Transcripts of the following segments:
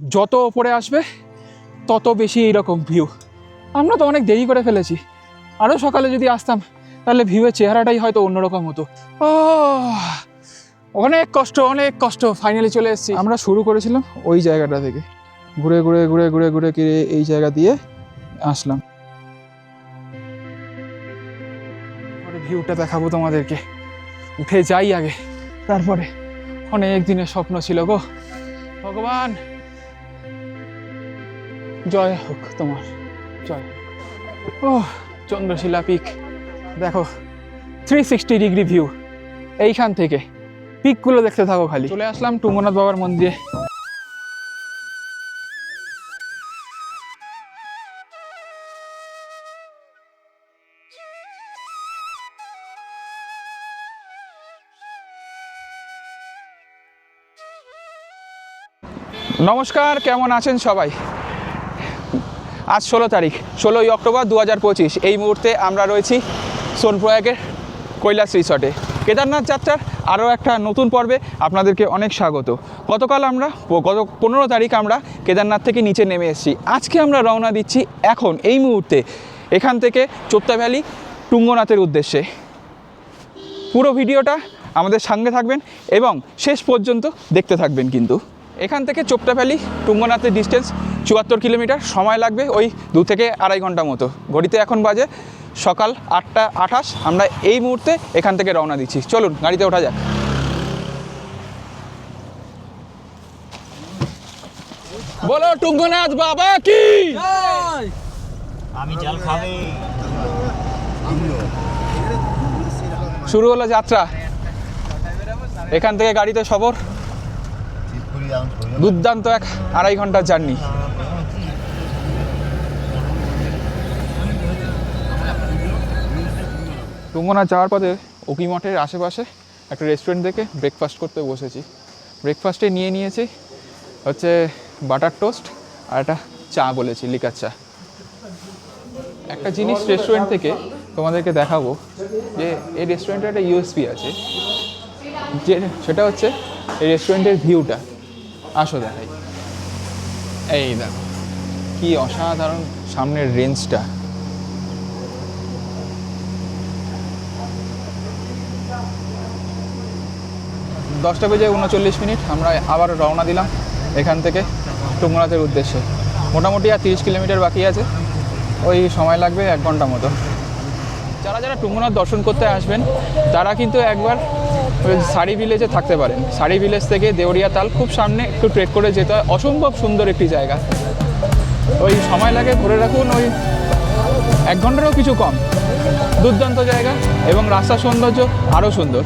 যত ওপরে আসবে, তত বেশি এইরকম ভিউ আমরা তো অনেক দেরি করে ফেলেছি। আরও সকালে যদি আসতাম, তাহলে ভিউয়ের চেহারাটাই হয়তো অন্যরকম হতো। ও অনেক কষ্ট অনেক কষ্ট। ফাইনালি চলে এসেছি। আমরা শুরু করেছিলাম ওই জায়গাটা থেকে। ঘুরে ঘুরে ঘুরে ঘুরে ঘুরে ঘিরে এই জায়গা দিয়ে আসলাম। ভিউটা দেখাবো তোমাদেরকে। উঠে যাই আগে। তারপরে অনেক দিনের স্বপ্ন ছিল গো। ভগবান! জয় হোক তোমার, জয় ও চন্দ্রশিলা পিক, দেখো থ্রি সিক্সটি ডিগ্রি ভিউ এইখান থেকে, পিকগুলো দেখতে থাকো খালি। চলে আসলাম টুঙ্গনাথ বাবার মন্দিরে। নমস্কার, কেমন আছেন সবাই? আজ ষোলো তারিখ, ষোলোই অক্টোবর দু হাজার পঁচিশ। এই মুহূর্তে আমরা রয়েছি সোনপ্রয়াগের কৈলাস রিসর্টে। কেদারনাথ যাত্রার আরও একটা নতুন পর্বে আপনাদেরকে অনেক স্বাগত। গতকাল আমরা, গত পনেরো তারিখ আমরা কেদারনাথ থেকে নিচে নেমে এসেছি। আজকে আমরা রওনা দিচ্ছি এখন, এই মুহূর্তে, এখান থেকে চোপ্তা ভ্যালি টুঙ্গনাথের উদ্দেশ্যে। পুরো ভিডিওটা আমাদের সঙ্গে থাকবেন এবং শেষ পর্যন্ত দেখতে থাকবেন কিন্তু। এখান থেকে চোপটা ভ্যালি টুঙ্গনাথের ডিস্টেন্স চুয়াত্তর কিলোমিটার সময় লাগবে ওই দু থেকে আড়াই ঘণ্টা মতো। ঘড়িতে এখন বাজে সকাল আটটা আঠাশ। আমরা এই মুহূর্তে এখান থেকে রওনা দিচ্ছি। চলুন গাড়িতে ওঠা যাক। বলো টুঙ্গনাথ বাবা কি? আমি জল খাবে। শুরু হলো যাত্রা। এখান থেকে গাড়িতে সবর। দুর্দান্ত এক আড়াই ঘণ্টার জার্নি। টুঙ্গনা যাওয়ার পথে ওকি মঠের আশেপাশে একটা রেস্টুরেন্ট থেকে ব্রেকফাস্ট করতে বসেছি। ব্রেকফাস্টে নিয়ে নিয়েছি হচ্ছে বাটার টোস্ট আর একটা চা বলেছি লিকার চা। একটা জিনিস রেস্টুরেন্ট থেকে তোমাদেরকে দেখাবো যে এই রেস্টুরেন্টে একটা ইউএসপি আছে। যে সেটা হচ্ছে এই রেস্টুরেন্টের ভিউটা আসো দেখাই। এই দেখো, কি অসাধারণ সামনের রেঞ্জটা। দশটা বেজে উনচল্লিশ মিনিট, আমরা আবার রওনা দিলাম এখান থেকে টুঙ্গনাথের উদ্দেশ্যে। মোটামুটি আর তিরিশ কিলোমিটার বাকি আছে, ওই সময় লাগবে এক ঘণ্টা মতো। যারা যারা টুঙ্গনাথ দর্শন করতে আসবেন, তারা কিন্তু একবার সারি ভিলেজে থাকতে পারেন। সারি ভিলেজ থেকে দেওরিয়া তাল খুব সামনে একটু ট্রেক করে যেতে হয়। অসম্ভব সুন্দর একটি জায়গা। ওই সময় লাগে ঘুরে রাখুন ওই এক ঘন্টারও কিছু কম। দুর্দান্ত জায়গা এবং রাস্তার সৌন্দর্য আরও সুন্দর।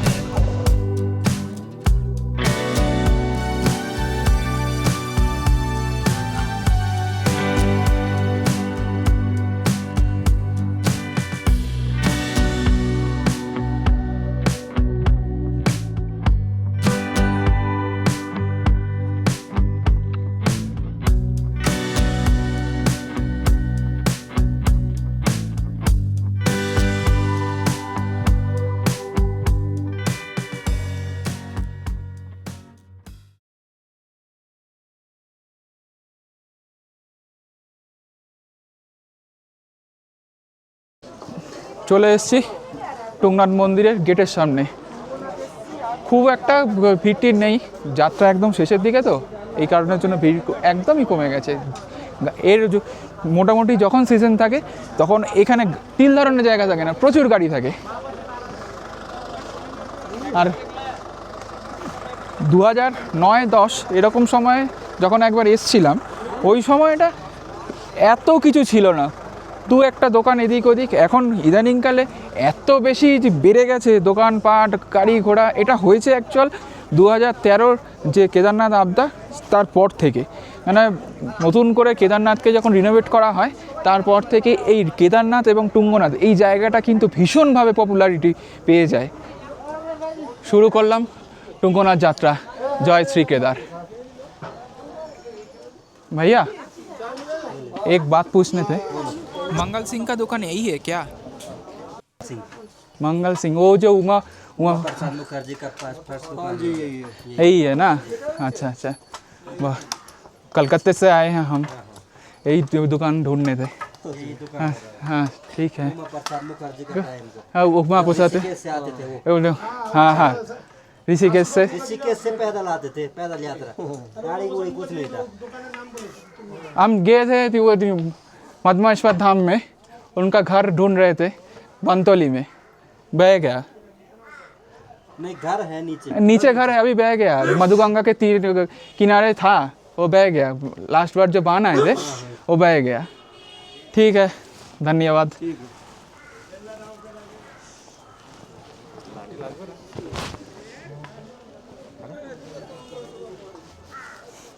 চলে এসেছি টুংনাথ মন্দিরের গেটের সামনে। খুব একটা ভিড়টির নেই, যাত্রা একদম শেষের দিকে তো, এই কারণের জন্য ভিড় একদমই কমে গেছে। এর মোটামুটি যখন সিজন থাকে, তখন এখানে তিল ধরনের জায়গা থাকে না, প্রচুর গাড়ি থাকে। আর দু হাজার নয় দশ এরকম সময়ে যখন একবার এসছিলাম, ওই সময়টা এত কিছু ছিল না। দু একটা দোকান এদিক ওদিক এখন ইদানিংকালে এত বেশি যে বেড়ে গেছে দোকানপাট গাড়ি ঘোড়া এটা হয়েছে অ্যাকচুয়াল দু হাজার তেরোর যে কেদারনাথ আবদা তারপর থেকে মানে নতুন করে কেদারনাথকে যখন রিনোভেট করা হয় তারপর থেকে এই কেদারনাথ এবং টুঙ্গনাথ এই জায়গাটা কিন্তু ভীষণভাবে পপুলারিটি পেয়ে যায় শুরু করলাম টুঙ্গনাথ যাত্রা জয় শ্রী কেদার भैया एक बात पूछने थे मंगल सिंह का दुकान यही है क्या? सिंह मंगल सिंह वो जो उमा उमा। प्रसाद मुखर्जी का पास फ़र्स्ट दुकान। यही है। ना? अच्छा अच्छा। वाह। कलकत्ते से आए हैं हम। यही दुकान ढूँढने थे। हाँ हाँ। ठीक है। हाँ, उपमा प्रसाद से आते थे वो। ये बोले, हाँ हाँ। ऋषिकेश से। ऋषिकेश से पैदल आते थे पैदल यात्रा। गाड़ी गुड़ी कुछ नहीं था। हम गए थे कि वो मधमेश्वर धाम में उनका घर ढूंढ रहे थे बंतौली में बह गया नहीं घर है नीचे नीचे घर है अभी बह गया मधुगंगा के तीर किनारे था वो बह गया लास्ट बार जो बान आए थे वो बह गया ठीक है धन्यवाद ठीक है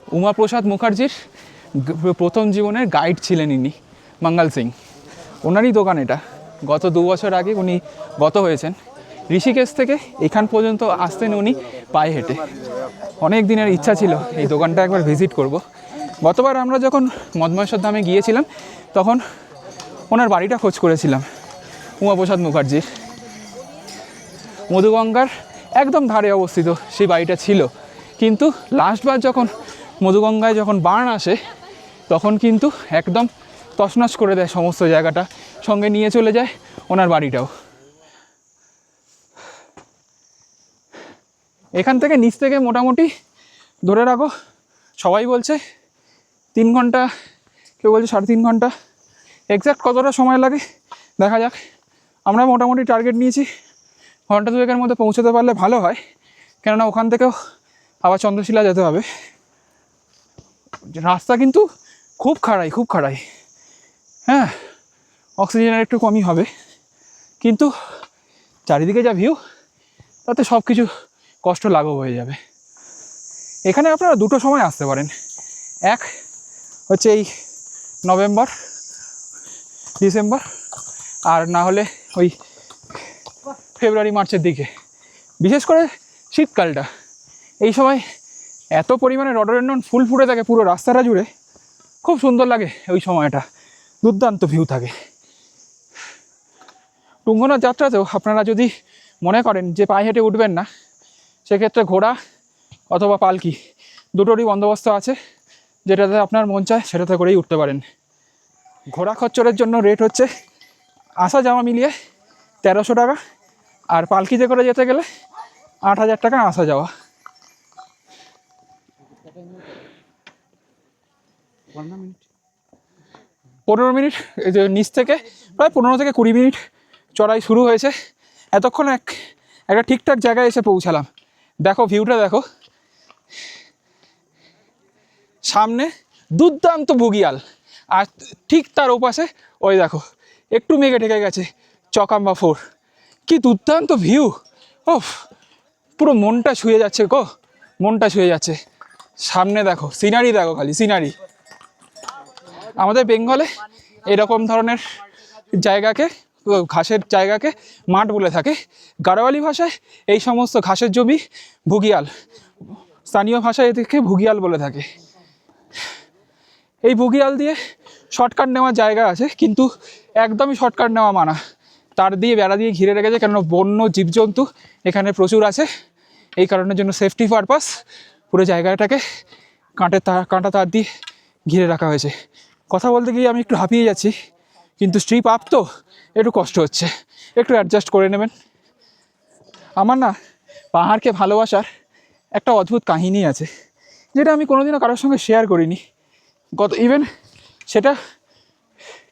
উমাপ্রসাদ মুখার্জির গ- প্রথম জীবনের গাইড ছিলেন ইনি মঙ্গল সিং। ওনারই দোকান এটা। গত দু বছর আগে উনি গত হয়েছেন। ঋষিকেশ থেকে এখান পর্যন্ত আসতেন উনি পায়ে হেঁটে। অনেক দিনের ইচ্ছা ছিল এই দোকানটা একবার ভিজিট করব। গতবার আমরা যখন মদমহেশ্বর ধামে গিয়েছিলাম, তখন ওনার বাড়িটা খোঁজ করেছিলাম, উমাপ্রসাদ মুখার্জির। মধুগঙ্গার একদম ধারে অবস্থিত সেই বাড়িটা ছিল। কিন্তু লাস্টবার যখন মধুগঙ্গায় যখন বান আসে, তখন কিন্তু একদম তছনছ করে দেয় সমস্ত জায়গাটা, সঙ্গে নিয়ে চলে যায় ওনার বাড়িটাও। এখান থেকে নিচ থেকে মোটামুটি ধরে রাখো, সবাই বলছে তিন ঘণ্টা, কেউ বলছে সাড়ে তিন ঘণ্টা। এক্স্যাক্ট কতটা সময় লাগে? দেখা যাক। আমরা মোটামুটি টার্গেট নিয়েছি। ঘণ্টা দুয়েকের মধ্যে পৌঁছতে পারলে ভালো হয়। কেননা ওখান থেকেও আবার চন্দ্রশিলা যেতে হবে। রাস্তা কিন্তু খুব খাড়াই খুব খাড়াই। হ্যাঁ অক্সিজেনের একটু কমই হবে। কিন্তু চারিদিকে যা ভিউ তাতে সব কিছু কষ্ট লাঘব হয়ে যাবে। এখানে আপনারা দুটো সময় আসতে পারেন। এক হচ্ছে এই নভেম্বর, ডিসেম্বর, আর না হলে ওই ফেব্রুয়ারি, মার্চের দিকে। বিশেষ করে শীতকালটা। এই সময় এত পরিমাণে রডোরেন্ডন ফুল ফুটে থাকে পুরো রাস্তাটা জুড়ে। খুব সুন্দর লাগে ওই সময়টা। দুর্দান্ত ভিউ থাকে। টুঙ্গনাথ যাত্রাতেও আপনারা যদি মনে করেন যে পায়ে হেঁটে উঠবেন না, সেক্ষেত্রে ঘোড়া অথবা পালকি দুটোরই বন্দোবস্ত আছে, যেটাতে আপনার মন চায় সেটাতে করেই উঠতে পারেন। ঘোড়া খচ্চরের জন্য রেট হচ্ছে আসা যাওয়া মিলিয়ে তেরোশো টাকা আর পালকিতে করে যেতে গেলে আট হাজার টাকা আসা যাওয়া। পনেরো মিনিট নিচ থেকে প্রায় পনেরো থেকে কুড়ি মিনিট চড়াই শুরু হয়েছে। এতক্ষণ এক, একটা ঠিকঠাক জায়গায় এসে পৌঁছালাম। দেখো ভিউটা দেখো। সামনে দুর্দান্ত বুগিয়াল আর ঠিক তার ওপাশে, ওই দেখো, একটু মেঘে ঢেকে গেছে চকাম্বা ফোর। কি দুর্দান্ত ভিউ ও পুরো মনটা ছুঁয়ে যাচ্ছে গো, মনটা ছুঁয়ে যাচ্ছে। সামনে দেখো সিনারি দেখো খালি সিনারি আমাদের বেঙ্গলে এরকম ধরনের জায়গাকে, ঘাসের জায়গাকে মাঠ বলে থাকে। গাড়োয়ালি ভাষায় এই সমস্ত ঘাসের জমি ভুগিয়াল। স্থানীয় ভাষায় এদেরকে ভুগিয়াল বলে থাকে। এই ভুগিয়াল দিয়ে শর্টকাট নেওয়ার জায়গা আছে, কিন্তু একদমই শর্টকাট নেওয়া মানা। তার দিয়ে, বেড়া দিয়ে ঘিরে রেখেছে, কেননা বন্য জীবজন্তু এখানে প্রচুর আছে। এই কারণের জন্য সেফটি পারপাস পুরো জায়গাটাকে কাঁটের তার কাঁটা তার দিয়ে ঘিরে রাখা হয়েছে। কথা বলতে গিয়ে আমি একটু হাঁপিয়ে যাচ্ছি, কিন্তু স্ট্রিপ আপ তো একটু কষ্ট হচ্ছে। একটু অ্যাডজাস্ট করে নেবেন। আমার না পাহাড়কে ভালোবাসার একটা অদ্ভুত কাহিনী আছে, যেটা আমি কোনোদিনও কারোর সঙ্গে শেয়ার করিনি। গত ইভেন সেটা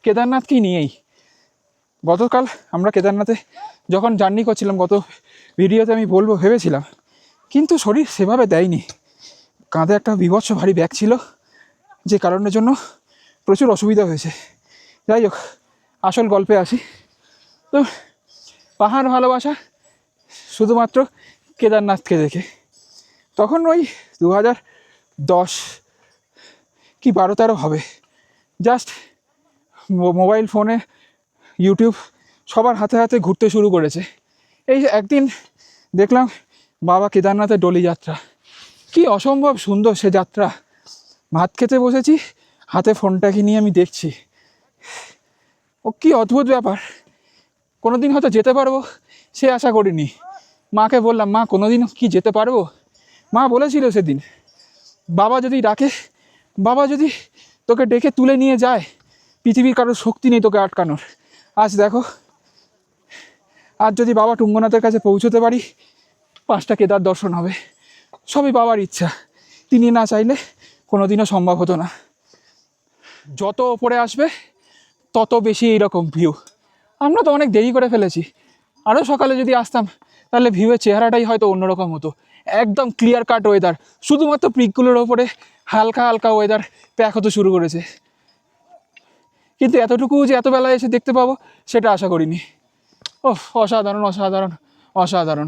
কেদারনাথকেই নিয়েই। গতকাল আমরা কেদারনাথে যখন জার্নি করছিলাম, গত ভিডিওতে আমি বলব, ভেবেছিলাম, কিন্তু শরীর সেভাবে দেয়নি। কাঁধে একটা বিভৎস ভারী ব্যাগ ছিল, যে কারণের জন্য প্রচুর অসুবিধা হয়েছে। যাই হোক, আসল গল্পে আসি। তো, পাহাড় ভালোবাসা শুধুমাত্র কেদারনাথকে দেখে। তখন ওই দু হাজার দশ কি বারো তেরো হবে। জাস্ট মোবাইল ফোনে, ইউটিউব সবার হাতে হাতে ঘুরতে শুরু করেছে। এই একদিন দেখলাম বাবা কেদারনাথের ডলি যাত্রা। কি অসম্ভব সুন্দর সে যাত্রা। ভাত খেতে বসেছি হাতে ফোনটাকে নিয়ে আমি দেখছি। ও কি অদ্ভুত ব্যাপার। কোনো দিন হয়তো যেতে পারব, সে আশা করিনি। মাকে বললাম, মা কোনো দিন কি যেতে পারব? মা বলেছিল সেদিন, বাবা যদি ডাকে, বাবা যদি তোকে ডেকে তুলে নিয়ে যায়, পৃথিবীর কারোর শক্তি নেই তোকে আটকানোর। আজ দেখো, আজ যদি বাবা টুঙ্গনাথের কাছে পৌঁছতে পারি, পাঁচটা কেদার দর্শন হবে। সবই বাবার ইচ্ছা। তিনি না চাইলে কোনোদিনও সম্ভব হতো না। যত ওপরে আসবে, তত বেশি এইরকম ভিউ আমরা তো অনেক দেরি করে ফেলেছি। আরও সকালে যদি আসতাম, তাহলে ভিউয়ের চেহারাটাই হয়তো অন্যরকম হতো। একদম ক্লিয়ার কাট ওয়েদার শুধুমাত্র পিকগুলোর ওপরে হালকা হালকা ওয়েদার প্যাক হতে শুরু করেছে। কিন্তু এতটুকু যে এত বেলায় এসে দেখতে পাবো, সেটা আশা করিনি। ও অসাধারণ অসাধারণ অসাধারণ।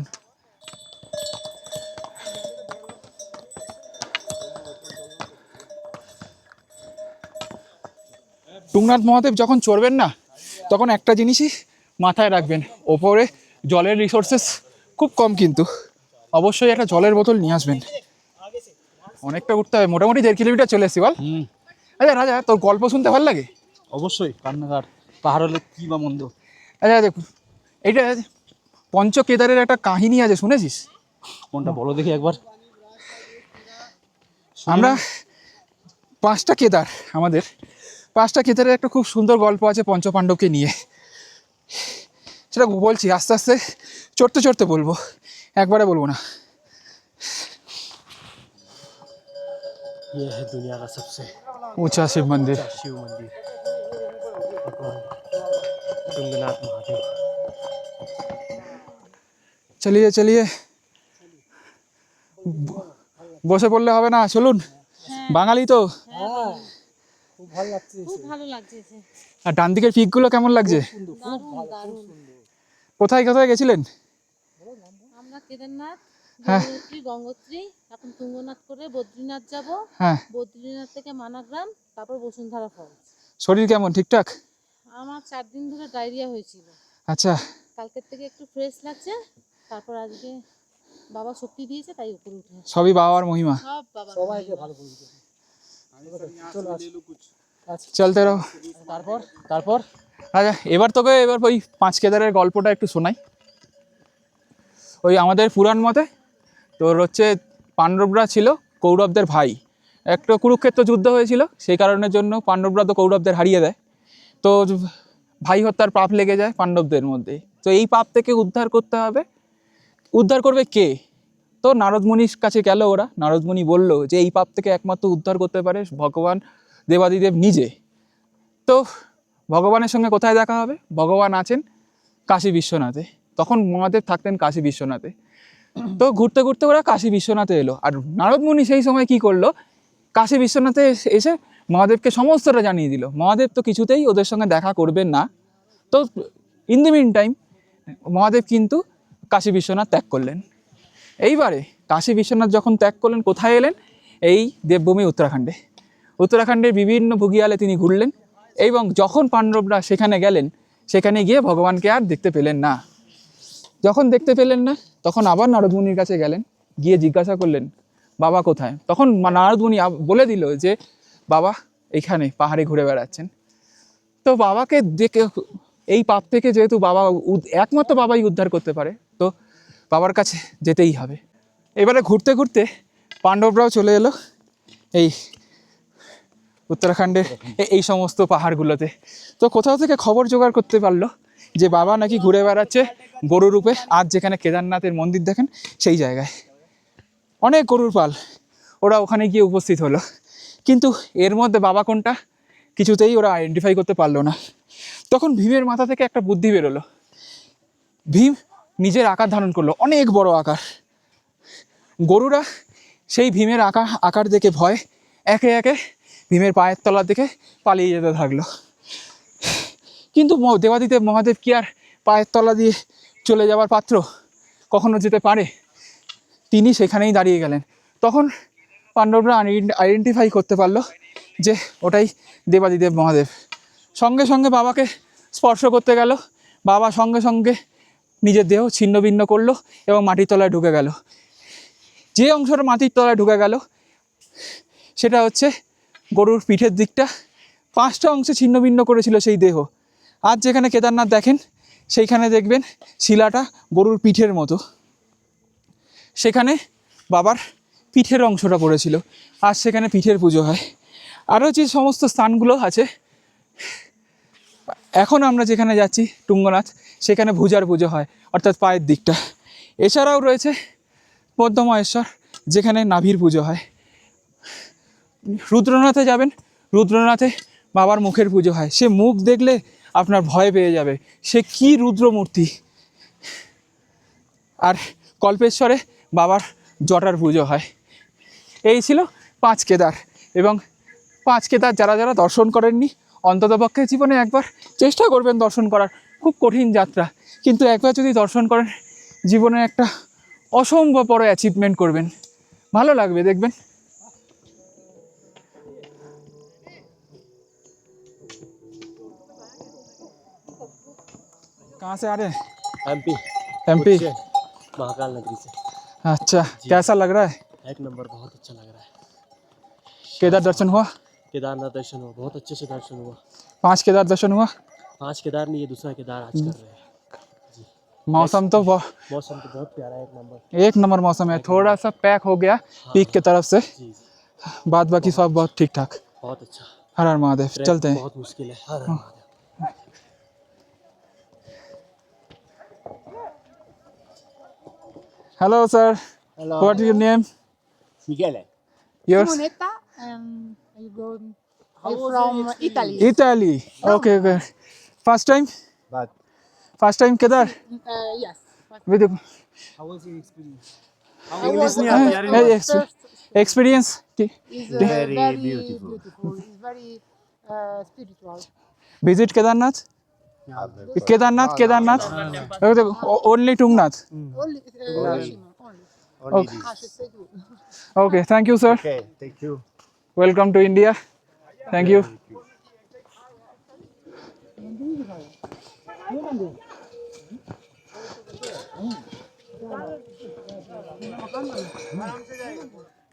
টুংনাথ মহাদেব যখন চড়বেন না তখন একটা জিনিসই মাথায় রাখবেন ওপরে জলের রিসোর্সেস খুব কম কিন্তু। অবশ্যই একটা জলের বোতল নিয়ে আসবেন। অনেকটা উঠতে হবে মোটামুটি দেড় কিলোমিটার চলে এসছি বল। আচ্ছা রাজা তোর গল্প শুনতে ভালো লাগে? অবশ্যই কান্নাকার। পাহাড় হলে কি বা মন্দ। আচ্ছা দেখ এইটা পঞ্চ কেদারের একটা কাহিনী আছে শুনেছিস? কোনটা বলো দেখি একবার। আমরা পাঁচটা কেদার আমাদের পাঁচটা কেদারের একটা খুব সুন্দর গল্প আছে পঞ্চপাণ্ডবকে নিয়ে সেটা বলছি আস্তে আস্তে চড়তে চড়তে বলবো একবারে বলবো না ये है दुनिया का सबसे উঁচা শিব মন্দির शिव मंदिर भगवान तुंगनाथ महादेव চালিয়ে চালিয়ে ব- বসে পড়লে হবে না চলুন বাঙালি তো খুব ভালো লাগছে আর ডান দিকের পিকগুলো কেমন লাগছে? কোথায় কোথায় গেছিলেন? আমরা কেদারনাথ হ্যাঁ। গঙ্গোত্রী এখন তুঙ্গনাথ করে বদ্রীনাথ যাব। হ্যাঁ। বদ্রীনাথ থেকে মানাগ্রাম তারপর বসুন্ধরা ফলস শরীর কেমন ঠিকঠাক? আমার চার দিন ধরে ডায়রিয়া হয়েছিল। আচ্ছা। কালকের থেকে একটু ফ্রেশ লাগছে তারপর আজকে বাবা শক্তি দিয়েছে তাই উপরে উঠে সবই বাবার মহিমা। সব বাবা সবাইকে ভালো চলতে রো তারপর? তারপর? আচ্ছা এবার তোকে এবার ওই পাঁচ কেদারের গল্পটা একটু শোনাই। ওই আমাদের পুরাণ মতে তোর হচ্ছে পাণ্ডবরা ছিল কৌরবদের ভাই। একটা কুরুক্ষেত্র যুদ্ধ হয়েছিল সেই কারণের জন্য পাণ্ডবরা তো কৌরবদের হারিয়ে দেয়। তো ভাই হত্যার পাপ লেগে যায় পাণ্ডবদের মধ্যে। তো এই পাপ থেকে উদ্ধার করতে হবে। উদ্ধার করবে কে? তো নারদমণির কাছে গেল ওরা। নারদমণি বলল যে, এই পাপ থেকে একমাত্র উদ্ধার করতে পারে ভগবান দেবাদিদেব নিজে। তো ভগবানের সঙ্গে কোথায় দেখা হবে? ভগবান আছেন কাশী বিশ্বনাথে। তখন মহাদেব থাকতেন কাশী বিশ্বনাথে। তো ঘুরতে ঘুরতে ওরা কাশী বিশ্বনাথে এলো। আর নারদমণি সেই সময় কি করল? কাশী বিশ্বনাথে এসে- মহাদেবকে সমস্তটা জানিয়ে দিল। মহাদেব তো কিছুতেই ওদের সঙ্গে দেখা করবেন না। তো in the mean time Mahadev কিন্তু কাশী বিশ্বনাথ ত্যাগ করলেন। এইবারে কাশী বিশ্বনাথ যখন ত্যাগ করলেন, কোথায় এলেন? এই দেবভূমি উত্তরাখণ্ডে। উত্তরাখণ্ডের বিভিন্ন ভুগিয়ালে তিনি ঘুরলেন এবং যখন পাণ্ডবরা সেখানে গেলেন, সেখানে গিয়ে ভগবানকে আর দেখতে পেলেন না। যখন দেখতে পেলেন না, তখন আবার নারদমুনির কাছে গেলেন, গিয়ে জিজ্ঞাসা করলেন, বাবা কোথায়? তখন নারদমুনি বলে দিল যে, বাবা এখানে পাহাড়ে ঘুরে বেড়াচ্ছেন। তো বাবাকে দেখে, এই পাপ থেকে যেহেতু বাবা একমাত্র বাবাই উদ্ধার করতে পারে, তো বাবার কাছে যেতেই হবে। এবারে ঘুরতে ঘুরতে পাণ্ডবরাও চলে এলো এই উত্তরাখণ্ডের এই সমস্ত পাহাড়গুলোতে। তো কোথাও থেকে খবর জোগাড় করতে পারল যে বাবা নাকি ঘুরে বেড়াচ্ছে গরু রূপে, আজ যেখানে কেদারনাথের মন্দির দেখেন সেই জায়গায়। অনেক গরুর পাল ওরা ওখানে গিয়ে উপস্থিত হলো। কিন্তু এর মধ্যে বাবা কোনটা কিছুতেই ওরা আইডেন্টিফাই করতে পারল না। তখন ভীমের মাথা থেকে একটা বুদ্ধি বেরোলো। ভীম নিজের আকার ধারণ করল। অনেক বড় আকার। গরুরা সেই ভীমের আকার আকার দেখে ভয়, একে একে ভীমের পায়ের তলার দিকে পালিয়ে যেতে থাকল। কিন্তু দেবাদিদেব মহাদেব কি আর পায়ের তলা দিয়ে চলে যাওয়ার পাত্র? কখনো যেতে পারে? তিনি সেখানেই দাঁড়িয়ে গেলেন। তখন পাণ্ডবরা আইডেন্টিফাই করতে পারল যে ওটাই দেবাদিদেব মহাদেব। সঙ্গে সঙ্গে বাবাকে স্পর্শ করতে গেল। বাবা সঙ্গে সঙ্গে নিজের দেহ ছিন্ন ভিন্ন করল এবং মাটির তলায় ঢুকে গেল। যে অংশটা মাটির তলায় ঢুকে গেল, সেটা হচ্ছে গরুর পিঠের দিকটা। পাঁচটা অংশে ছিন্ন ভিন্ন করেছিল সেই দেহ। আজ যেখানে কেদারনাথ দেখেন, সেইখানে দেখবেন শিলাটা গরুর পিঠের মতো। সেখানে বাবার পিঠের অংশটা পড়েছিল। আর সেখানে পিঠের পুজো হয়। আরও যে সমস্ত স্থানগুলো আছে, এখন আমরা যেখানে যাচ্ছি, টুঙ্গনাথ সেখানে ভুজার পুজো হয়, অর্থাৎ পায়ের দিকটা। এছাড়াও রয়েছে পদ্মমহেশ্বর, যেখানে নাভির পুজো হয়। রুদ্রনাথে যাবেন, রুদ্রনাথে বাবার মুখের পুজো হয়। সে মুখ দেখলে আপনার ভয় পেয়ে যাবে, সে কি রুদ্রমূর্তি আর কল্পেশ্বরে বাবার জটার পুজো হয়। এই ছিল পাঁচ কেদার এবং পাঁচ কেদার যারা যারা দর্শন করেননি, অন্ততপক্ষে জীবনে একবার চেষ্টা করবেন দর্শন করার। খুব কঠিন যাত্রা কিন্তু একবার যদি দর্শন করেন জীবনে একটা অসম্ভব বড় অ্যাচিভমেন্ট করবেন ভালো লাগবে দেখবেন कहाँ से आ रहे हैं एमपी एमपी महाकाल नगरी से अच्छा कैसा लग रहा है एक नंबर बहुत अच्छा लग रहा है केदार दर्शन हुआ केदारनाथ दर्शन हुआ बहुत अच्छे से दर्शन हुआ पांच केदार दर्शन हुआ पाँच केदार नहीं ये दूसरा केदार आज कर रहे हैं। मौसम तो बहु- मौसम तो बहुत प्यारा है एक नंबर। एक नंबर मौसम है थोड़ा सा पैक हो गया पीक की तरफ़ से। बाद बाकी सब बहुत ठीक ठाक बहुत अच्छा। हर हर महादेव चलते हैं। बहुत मुश्किल है हर हर Mahadev. Hello sir what is your name Michele yours Simonetta, and I go I'm from Italy. Italy okay okay First time? Bad. First time Kedar? Uh, yes. With the... How was your experience? How was your experience? Uh, experience? Is, uh, very, very beautiful. beautiful. It's very uh, spiritual. Visit Kedarnath? Kedarnath Kedarnath only Tungnath okay thank you sir thank you welcome to India thank you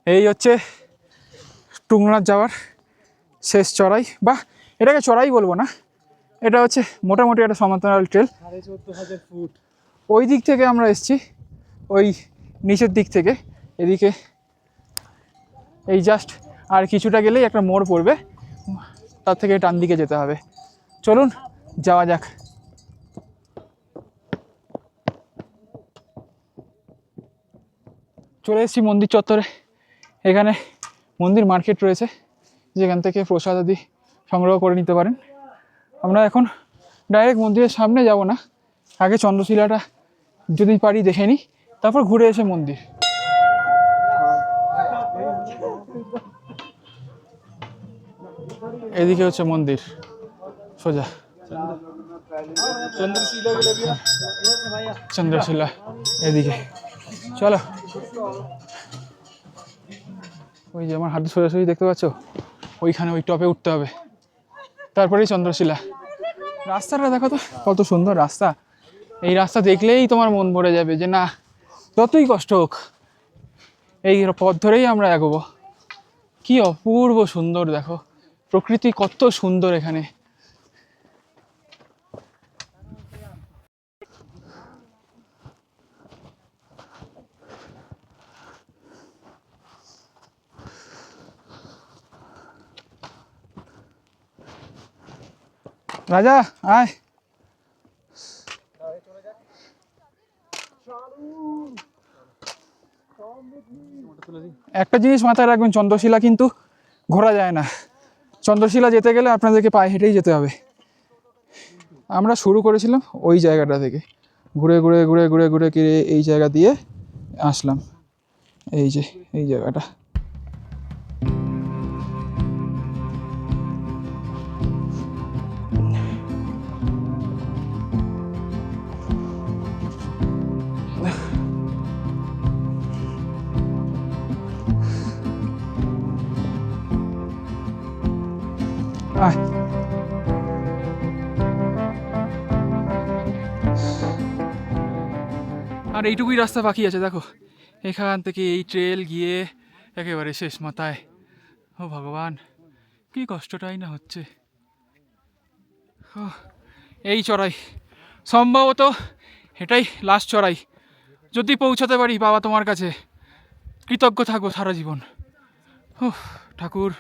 এই হচ্ছে টুংনাথ যাওয়ার শেষ চড়াই। বা এটাকে চড়াই বলব না। এটা হচ্ছে মোটামুটি একটা সমান্তরাল ট্রেল। ওই দিক থেকে আমরা এসেছি, ওই নিচের দিক থেকে। এদিকে এই জাস্ট আর কিছুটা গেলেই একটা মোড় পড়বে। তার থেকে টান দিকে যেতে হবে। চলুন যাওয়া যাক। চলে এসেছি মন্দির চত্বরে। এখানে মন্দির মার্কেট রয়েছে, যেখান থেকে প্রসাদ আদি সংগ্রহ করে নিতে পারেন। আমরা এখন ডাইরেক্ট মন্দিরের সামনে যাব না। আগে চন্দ্রশিলাটা যদি পারি দেখে নিই, তারপর ঘুরে এসে মন্দির। এদিকে হচ্ছে মন্দির। সোজা। চন্দ্রশিলা, এদিকে। চলো। ওই যে আমার হাতে সোজাসুজি দেখতে পাচ্ছ? ওইখানে ওই টপে উঠতে হবে। তারপরেই চন্দ্রশিলা। রাস্তাটা দেখো তো, কত সুন্দর রাস্তা। এই রাস্তা দেখলেই তোমার মন ভরে যাবে যে না, যতই কষ্ট হোক, এই পথ ধরেই আমরা এগোবো। কি অপূর্ব সুন্দর দেখো। প্রকৃতি কত সুন্দর এখানে। রাজা, আয়। একটা জিনিস মাথায় রাখবেন, চন্দ্রশিলা কিন্তু ঘোরা যায় না। চন্দ্রশিলা যেতে গেলে আপনাদেরকে পায়ে হেঁটেই যেতে হবে। আমরা শুরু করেছিলাম ওই জায়গাটা থেকে। ঘুরে ঘুরে ঘুরে ঘুরে ঘুরে কিরে এই জায়গা দিয়ে আসলাম। এই যে, এই জায়গাটা। এইটুকুই রাস্তা বাকি আছে, দেখো। এখান থেকে এই ট্রেল গিয়ে একেবারে শেষ মাথায়। ও ভগবান, কি কষ্টটাই না হচ্ছে। এই চড়াই। সম্ভবত এটাই লাস্ট চড়াই। যদি পৌঁছাতে পারি বাবা তোমার কাছে। কৃতজ্ঞ থাকব সারা জীবন। ও ঠাকুর।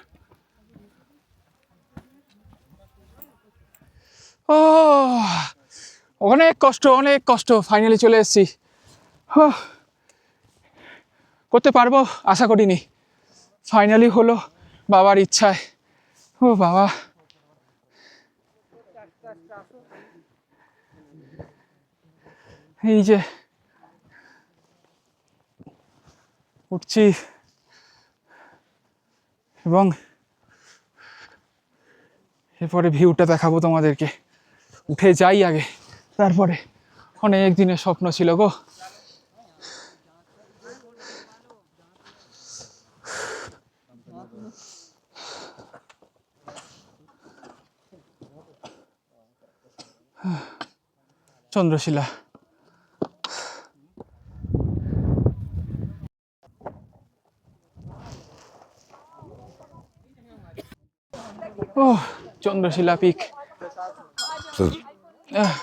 ও অনেক কষ্ট অনেক কষ্ট। ফাইনালি চলে এসেছি। করতে পারব, আশা করিনি। ফাইনালি হলো বাবার ইচ্ছায়। ও বাবা। এই যে উঠছি এবং এরপরে ভিউটা দেখাবো তোমাদেরকে। উঠে যাই আগে, তারপরে। অনেক দিনের স্বপ্ন ছিল গো। চন্দ্রশিলা ও চন্দ্রশিলা পিক আহ,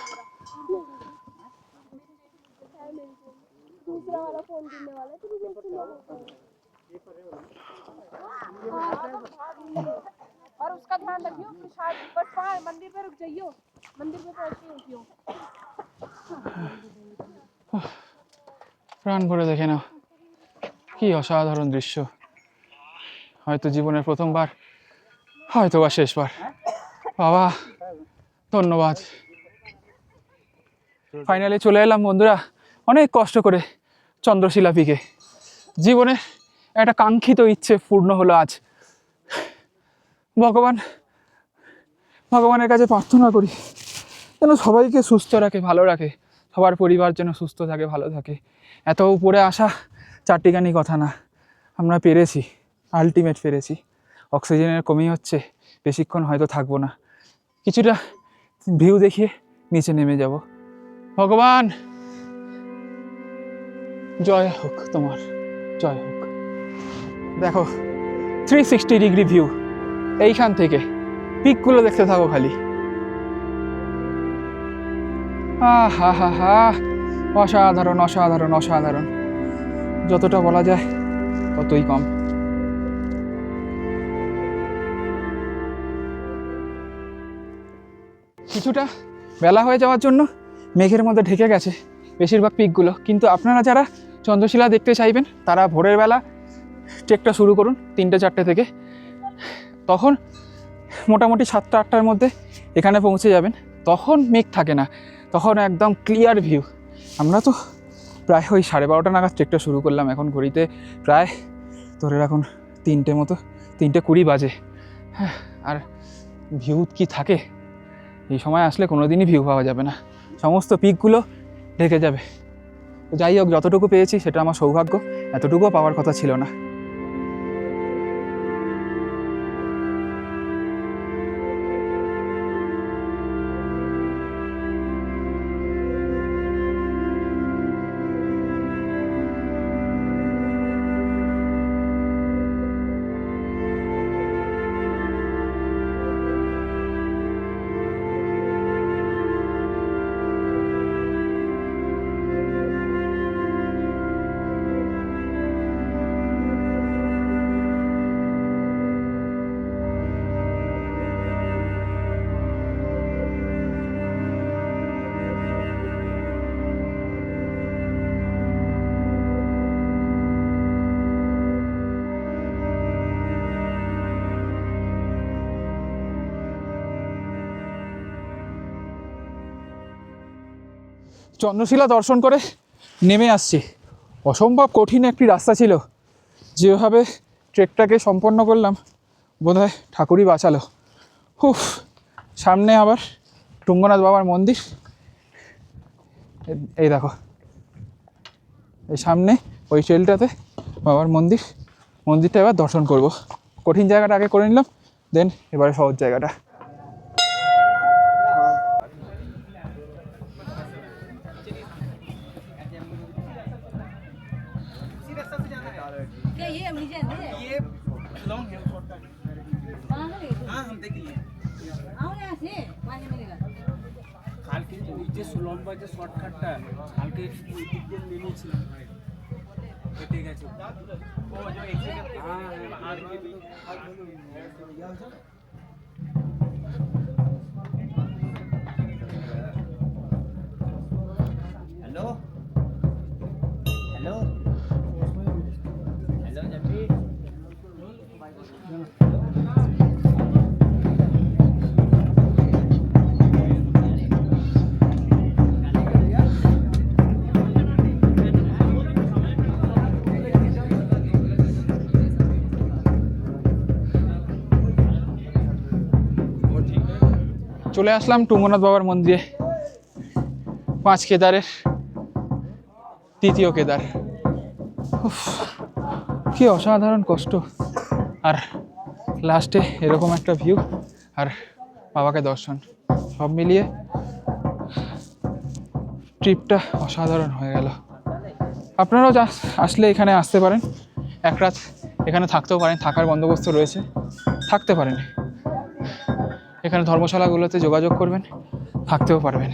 और उसका ध्यान रखियो फिर शायद बस वहाँ मंदिर पे रुक जाइयो मंदिर पे पहुँच के रुकियो প্রাণ ভরে দেখে নাও। কি অসাধারণ দৃশ্য। হয়তো জীবনের প্রথমবার হয়তো বা শেষবার। বাবা, ধন্যবাদ। ফাইনালি চলে এলাম বন্ধুরা, অনেক কষ্ট করে চন্দ্রশিলা পিকে। জীবনে একটা কাঙ্ক্ষিত ইচ্ছে পূর্ণ হলো আজ। ভগবান, ভগবানের কাছে প্রার্থনা করি, যেন সবাইকে সুস্থ রাখে, ভালো রাখে। সবার পরিবার যেন সুস্থ থাকে, ভালো থাকে। এত উপরে আসা চারটিখানি কথা না। আমরা পেরেছি আলটিমেট পেরেছি। অক্সিজেনের কমই হচ্ছে, বেশিক্ষণ হয়তো থাকব না। কিছুটা ভিউ দেখিয়ে নিচে নেমে যাব। ভগবান! জয় হোক তোমার, জয় হোক। দেখো থ্রি সিক্সটি ডিগ্রি ভিউ এইখান থেকে পিকগুলো দেখতে থাকো খালি। হা হা হা অসাধারণ অসাধারণ অসাধারণ। যতটা বলা যায়, ততই কম। কিছুটা বেলা হয়ে যাওয়ার জন্য মেঘের মধ্যে ঢেকে গেছে বেশিরভাগ পিকগুলো। কিন্তু আপনারা যারা চন্দ্রশিলা দেখতে চাইবেন, তারা ভোরের বেলা ট্রেকটা শুরু করুন তিনটে, চারটে থেকে। তখন মোটামুটি সাতটা, আটটার মধ্যে এখানে পৌঁছে যাবেন। তখন মেঘ থাকে না, তখন একদম ক্লিয়ার ভিউ আমরা তো প্রায় ওই সাড়ে বারোটা নাগাদ ট্রেকটা শুরু করলাম এখন ঘড়িতে প্রায়, ধরে রাখুন, তিনটে মতো, তিনটে কুড়ি বাজে। হ্যাঁ আর ভিউ কি থাকে? এই সময় আসলে কোনো দিনই ভিউ পাওয়া যাবে না। সমস্ত পিকগুলো ঢেকে যাবে। যাই হোক, যতটুকু পেয়েছি সেটা আমার সৌভাগ্য, এতটুকুও পাওয়ার কথা ছিল না। চন্দ্রশিলা দর্শন করে নেমে আসছি। অসম্ভব কঠিন একটি রাস্তা ছিল। যেভাবে ট্রেকটাকে সম্পন্ন করলাম, বোধহয় ঠাকুরই বাঁচালো। হুফ সামনে আবার টুঙ্গনাথ বাবার মন্দির। এই দেখো, এই সামনে ওই ট্রেলটাতে বাবার মন্দির। মন্দিরটা এবার দর্শন করব। কঠিন জায়গাটা আগে করে নিলাম, দেন এবারে সহজ জায়গাটা। কালকে ওই যে লম্বা যে শর্টকাটটা কালকে ওই দিক দিয়ে নেমেছিলাম কেটে গেছে হ্যাঁ, আর চলে আসলাম টুঙ্গনাথ বাবার মন্দিরে। পাঁচ কেদারের তৃতীয় কেদার। কি অসাধারণ কষ্ট। আর লাস্টে এরকম একটা ভিউ আর বাবাকে দর্শন, সব মিলিয়ে ট্রিপটা অসাধারণ হয়ে গেল। আপনারাও যা আসলে এখানে আসতে পারেন, এক রাত এখানে থাকতেও পারেন, থাকার বন্দোবস্ত রয়েছে, থাকতে পারেন। এখানে ধর্মশালাগুলোতে যোগাযোগ করবেন, থাকতেও পারবেন।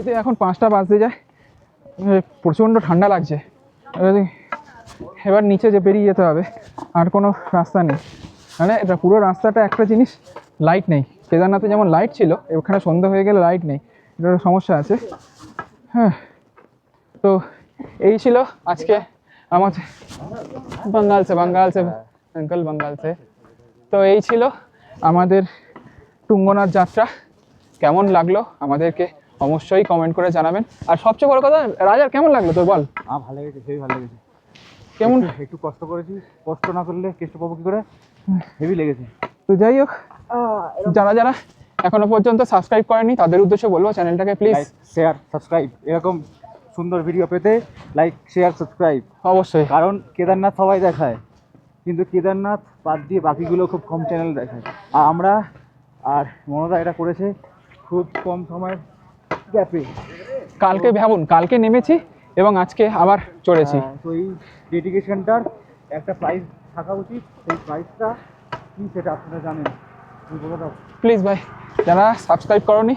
ঘড়িতে এখন পাঁচটা বাজতে যায়। প্রচণ্ড ঠান্ডা লাগছে। এবার- নিচে যে বেরিয়ে যেতে হবে, আর কোনো রাস্তা নেই। মানে এটা পুরো রাস্তাটা একটা জিনিস লাইট নেই। কেদারনাথে যেমন লাইট ছিল, এখানে সন্ধ্যা হয়ে গেলে লাইট নেই। এটার সমস্যা আছে। হ্যাঁ তো এই ছিল আজকে আমাদের বাঙ্গাল সে বাঙ্গাল সে আঙ্কল বাঙ্গাল সে। তো এই ছিল আমাদের টুঙ্গনাথ যাত্রা। কেমন লাগল আমাদেরকে অবশ্যই কমেন্ট করে জানাবেন। আর সবচেয়ে বড় কথা রাজার কেমন লাগল তোর বল? আমার ভালো লেগেছে সেই ভালো লেগেছে। কেমন? একটু- একটু কষ্ট করেছি কষ্ট না করলে কেষ্ট পাবো কি করে? হেভি লেগেছে। তো যাই হোক যারা যারা এখনও পর্যন্ত সাবস্ক্রাইব করেনি তাদের উদ্দেশ্যে বলব চ্যানেলটাকে প্লিজ শেয়ার সাবস্ক্রাইব এরকম সুন্দর ভিডিও পেতে লাইক শেয়ার সাবস্ক্রাইব অবশ্যই। কারণ কেদারনাথ সবাই দেখায় কিন্তু কেদারনাথ বাদ দিয়ে বাকিগুলো খুব কম চ্যানেল দেখায়। আর আমরা আর মনদা এটা করেছে খুব কম সময়ের গ্যাপে কালকে ভাবুন কালকে নেমেছি এবং আজকে আবার চড়েছি। তো এই ডেডিকেশনটার একটা প্রাইস থাকা উচিত। সেই প্রাইসটা কি সেটা আপনারা জানেন? প্লিজ ভাই যারা সাবস্ক্রাইব করনি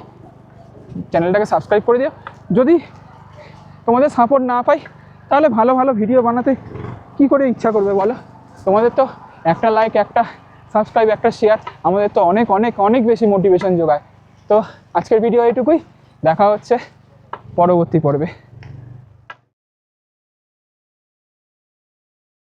চ্যানেলটাকে সাবস্ক্রাইব করে দিও। যদি তোমাদের সাপোর্ট না পাই তাহলে ভালো ভালো ভিডিও বানাতে কি করে ইচ্ছা করবে বলো? তোমাদের তো একটা লাইক একটা সাবস্ক্রাইব একটা শেয়ার আমাদের তো অনেক অনেক অনেক বেশি মোটিভেশন যোগায়। তো আজকের ভিডিও এইটুকুই। দেখা হচ্ছে পরবর্তী পর্বে।